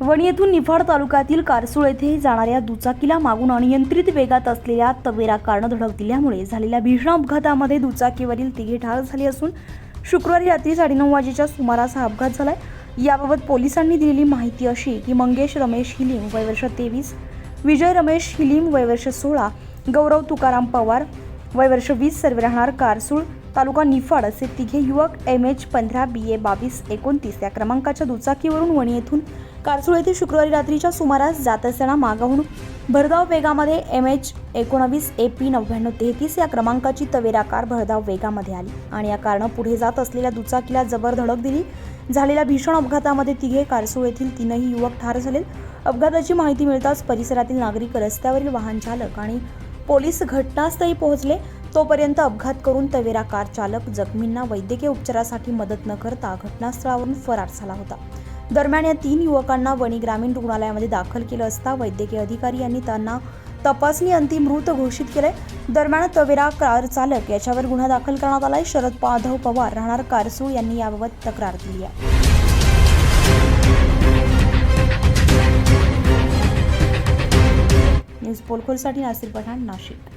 वणी येथून निफाड तालुक्यातील कारसूळ येथे जाणाऱ्या दुचाकीला मागून अनियंत्रित वेगात असलेल्या तवेरा कारनं धडक दिल्यामुळे झालेल्या भीषण अपघातामध्ये दुचाकीवरील तिघे ठार झाले असून शुक्रवारी रात्री साडेनऊ वाजेच्या सुमारास हा अपघात झालाय. याबाबत पोलिसांनी दिलेली माहिती अशी की मंगेश रमेश हिलीम वयवर्ष तेवीस विजय रमेश हिलीम वयवर्ष सोळा गौरव तुकाराम पवार वयवर्ष वीस सर्व राहणार कारसूळ तालुका निफाड असे तिघे युवक एम एच पंधरा बी ए बावीस एकोणतीस या क्रमांकाच्या दुचाकीवरून वणी येथून कारसुळ येथे शुक्रवारी रात्रीच्या सुमारास जात असताना मागाहून भरधाव वेगामध्ये एम एच एकोणावीस ए पी नव्याण्णव तेहतीस या क्रमांकाची तवेरा कार भरधाव वेगामध्ये आली आणि या कारनं पुढे जात असलेल्या दुचाकीला जबर धडक दिली. झालेल्या भीषण अपघातामध्ये तिघे कारसुळ येथील तीनही युवक ठार झाले अपघाताची माहिती मिळताच परिसरातील नागरिक रस्त्यावरील वाहन चालक आणि पोलीस घटनास्थळी पोहोचले. तोपर्यंत अपघात करून तवेरा कार चालक जखमींना वैद्यकीय उपचारासाठी मदत न करता घटनास्थळावरून फरार झाला होता. दरम्यान या तीन युवकांना वणी ग्रामीण रुग्णालयामध्ये दाखल केलं असता वैद्यकीय अधिकारी यांनी त्यांना तपासणी अंतिम मृत घोषित केले दरम्यान तवेरा कार चालक याच्यावर गुन्हा दाखल करण्यात आलाय. शरद माधव पवार राहणार कारसूळ यांनी याबाबत तक्रार दिली आहे. न्यूज पोलखोलसाठी नासिर पठाण नाशिक.